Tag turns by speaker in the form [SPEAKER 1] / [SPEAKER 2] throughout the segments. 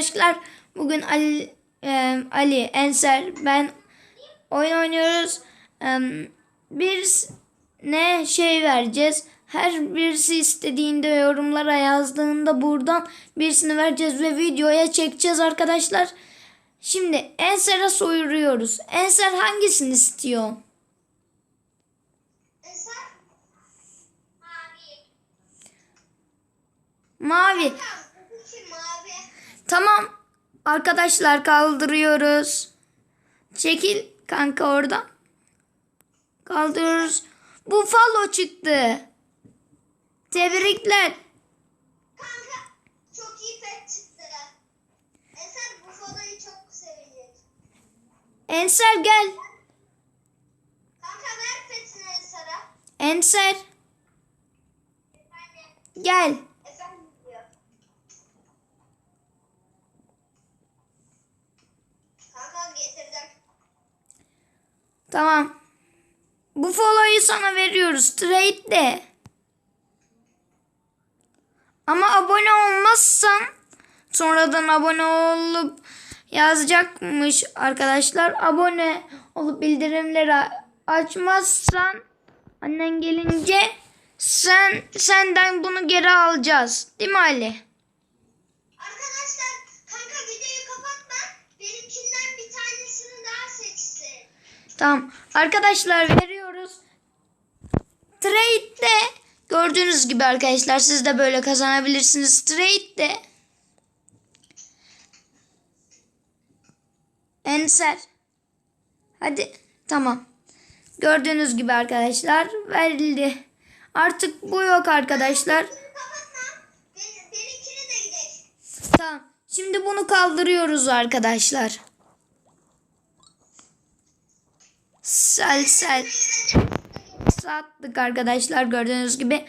[SPEAKER 1] arkadaşlar. Bugün Ali, e, Ali, Enser, ben oyun oynuyoruz. E, bir ne şey vereceğiz. Her birisi istediğinde yorumlara yazdığında buradan birisini vereceğiz ve videoya çekeceğiz arkadaşlar. Şimdi Enser'e soyuruyoruz. Enser hangisini istiyor?
[SPEAKER 2] Eser mavi.
[SPEAKER 1] Mavi.
[SPEAKER 2] Tamam, bu için mavi.
[SPEAKER 1] Tamam. Arkadaşlar kaldırıyoruz. Çekil kanka oradan. Kaldırıyoruz. Buffalo çıktı. Tebrikler.
[SPEAKER 2] Kanka çok iyi pet çıktı. Bu çok sevecek.
[SPEAKER 1] Enser gel.
[SPEAKER 2] Kanka ver petini Eser'e.
[SPEAKER 1] Enser gel.
[SPEAKER 2] Efendim diyor. Kanka getirdim.
[SPEAKER 1] Tamam. Buffalo'yu sana veriyoruz. Trade de. Ama abone olmazsan sonradan abone olup yazacakmış arkadaşlar. Abone olup bildirimleri açmazsan annen gelince sen senden bunu geri alacağız. Değil mi Ali?
[SPEAKER 2] Arkadaşlar kanka videoyu kapatma. Benimkinden bir tanesini daha seçsin.
[SPEAKER 1] Tamam. Arkadaşlar veriyoruz. Trade'de gördüğünüz gibi arkadaşlar siz de böyle kazanabilirsiniz. Trade'de Enser. Hadi. Tamam. Gördüğünüz gibi arkadaşlar verildi. Artık bu yok arkadaşlar. Tamam. Şimdi bunu kaldırıyoruz arkadaşlar. Sel sel. Sattık arkadaşlar gördüğünüz gibi.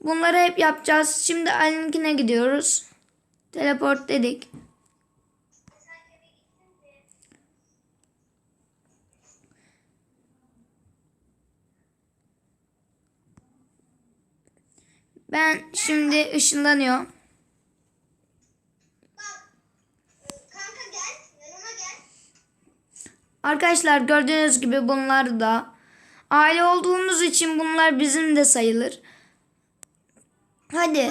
[SPEAKER 1] Bunları hep yapacağız. Şimdi Ali'ninkine gidiyoruz. Teleport dedik. Ben şimdi ışınlanıyorum.
[SPEAKER 2] Bak. Kanka gel. Yanıma gel.
[SPEAKER 1] Arkadaşlar gördüğünüz gibi bunlar da aile olduğumuz için bunlar bizim de sayılır. Hadi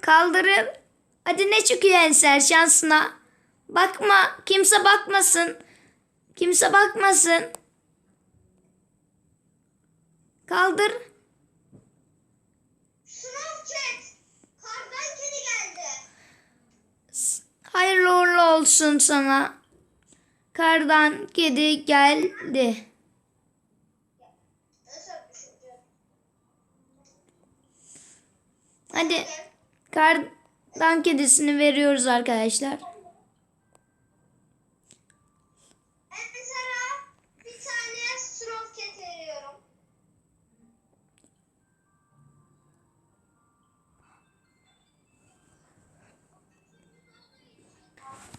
[SPEAKER 1] kaldırıp hadi ne çıkıyor Enser şansına. Bakma kimse bakmasın. Kimse bakmasın. Kaldır.
[SPEAKER 2] Sınav chat. Kardan kedi geldi.
[SPEAKER 1] Hayırlı uğurlu olsun sana. Kardan kedi geldi. Hadi kardan kedisini veriyoruz arkadaşlar.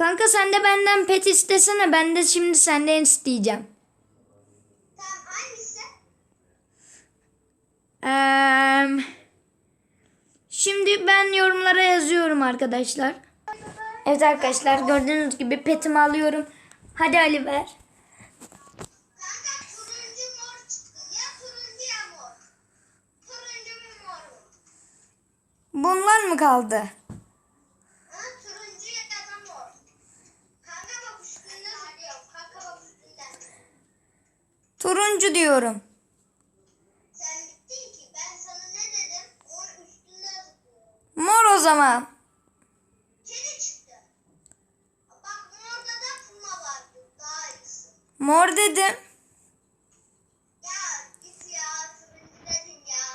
[SPEAKER 2] Kanka
[SPEAKER 1] sen de benden pet istesene. Ben de şimdi senden isteyeceğim.
[SPEAKER 2] Tamam hangisi?
[SPEAKER 1] Eee, şimdi ben yorumlara yazıyorum arkadaşlar. Evet arkadaşlar gördüğünüz gibi petimi alıyorum. Hadi Ali ver.
[SPEAKER 2] Kanka turuncu mor Turuncu
[SPEAKER 1] diyorum.
[SPEAKER 2] Sen bittin ki ben sana ne dedim? Onun üstünde.
[SPEAKER 1] Mor o zaman.
[SPEAKER 2] Kedi çıktı. Bak morda da puma vardı. Daha iyisi.
[SPEAKER 1] Mor dedim.
[SPEAKER 2] Ya git ya. Turuncu dedin ya.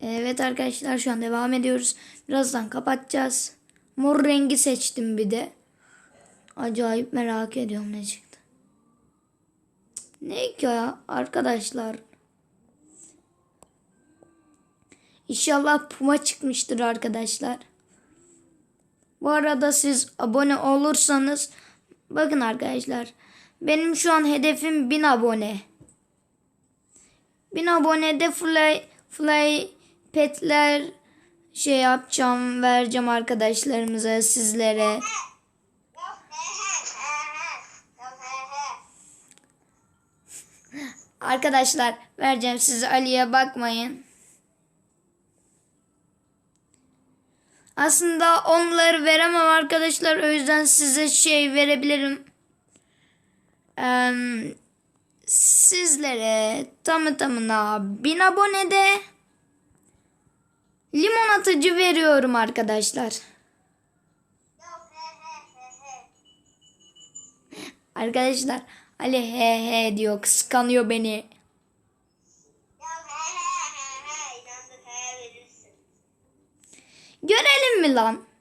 [SPEAKER 1] Evet arkadaşlar şu an devam ediyoruz. Birazdan kapatacağız. Mor rengi seçtim bir de. Acayip merak ediyorum ne çıktı. Ne ki ya arkadaşlar. İnşallah Puma çıkmıştır arkadaşlar. Bu arada siz abone olursanız bakın arkadaşlar. Benim şu an hedefim 1000 abone. 1000 abonede fly, fly petler şey yapacağım vereceğim arkadaşlarımıza sizlere.
[SPEAKER 2] Yok he he he he. Yok he he.
[SPEAKER 1] Arkadaşlar vereceğim size Ali'ye bakmayın. Aslında onları veremem arkadaşlar. O yüzden size şey verebilirim. Eee, sizlere tamı tamına 1000 abonede limon atıcı veriyorum arkadaşlar. Arkadaşlar Ali he he diyor kıskanıyor beni.
[SPEAKER 2] Yok he he he he. İnandık he verirsin.
[SPEAKER 1] Görelim mi lan?
[SPEAKER 2] Ben.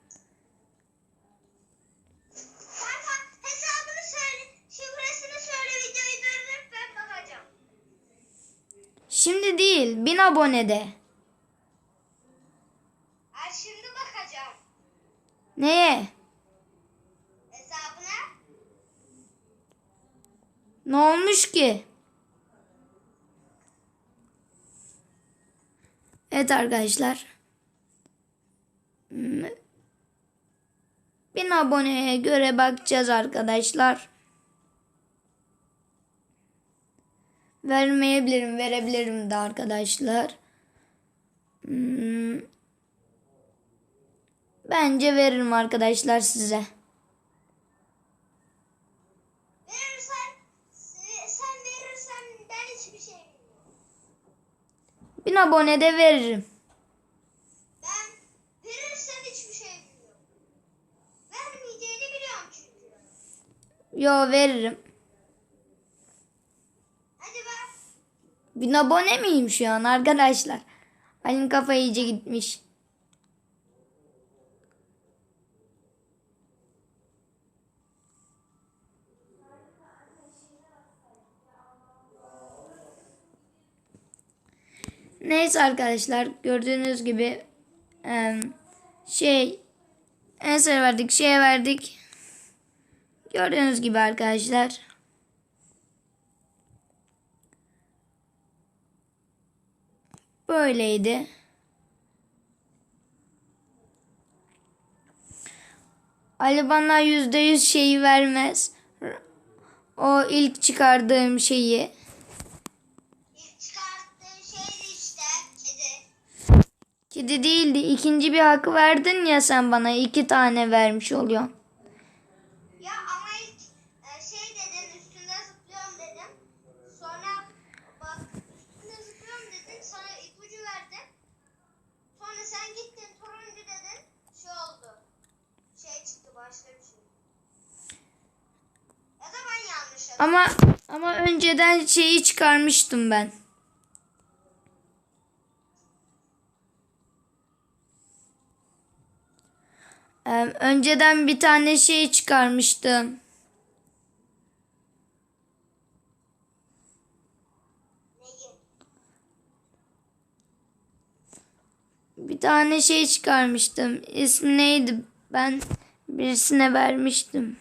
[SPEAKER 1] Şimdi değil 1000 abonede.
[SPEAKER 2] Ay şimdi bakacağım.
[SPEAKER 1] Neye? Ne olmuş ki? Evet arkadaşlar. Hmm. Bin aboneye göre bakacağız arkadaşlar. Vermeyebilirim, verebilirim de arkadaşlar. Hmm. Bence veririm arkadaşlar size.
[SPEAKER 2] Verirsen sen verirsen ben hiçbir şey bilmiyorum.
[SPEAKER 1] Bin abonede veririm.
[SPEAKER 2] Ben verirsen hiçbir şey bilmiyorum. Vermeyeceğini biliyorum çünkü.
[SPEAKER 1] Yo veririm.
[SPEAKER 2] Hadi ver.
[SPEAKER 1] Bin abone miyim şu an arkadaşlar? Ali'nin kafa iyice gitmiş. Neyse arkadaşlar gördüğünüz gibi şey enser verdik şeye verdik. Gördüğünüz gibi arkadaşlar. Böyleydi. Ali bana yüzde yüz şeyi vermez. O ilk çıkardığım şeyi.
[SPEAKER 2] İlk çıkarttığın şey işte kedi.
[SPEAKER 1] Kedi değildi. İkinci bir hakkı verdin ya sen bana. iki tane vermiş oluyorsun.
[SPEAKER 2] Ya ama ilk e, şey dedin üstünde zıplıyorum dedim. Sonra bak üstünde zıplıyorum dedin sana ipucu verdim. Sonra sen gittin turuncu dedin şey oldu. Şey çıktı başka bir şey. Ya da ben yanlış yaptım.
[SPEAKER 1] Ama ama önceden şeyi çıkarmıştım ben. Ee, önceden bir tane şey çıkarmıştım. Bir tane şey çıkarmıştım. İsmi neydi? Ben birisine vermiştim.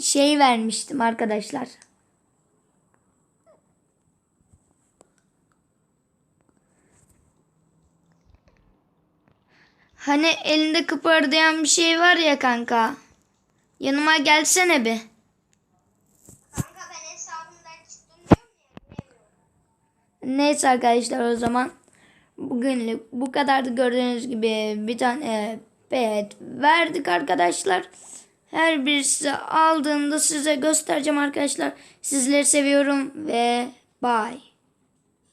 [SPEAKER 1] Şey vermiştim arkadaşlar. Hani elinde kıpırdayan bir şey var ya kanka. Yanıma gelsene bir.
[SPEAKER 2] Kanka ben hesabımdan çıktım.
[SPEAKER 1] Neyse arkadaşlar o zaman bugünlük bu kadardı gördüğünüz gibi bir tane pet verdik arkadaşlar. Her birisi aldığımda size göstereceğim arkadaşlar. Sizleri seviyorum ve bye.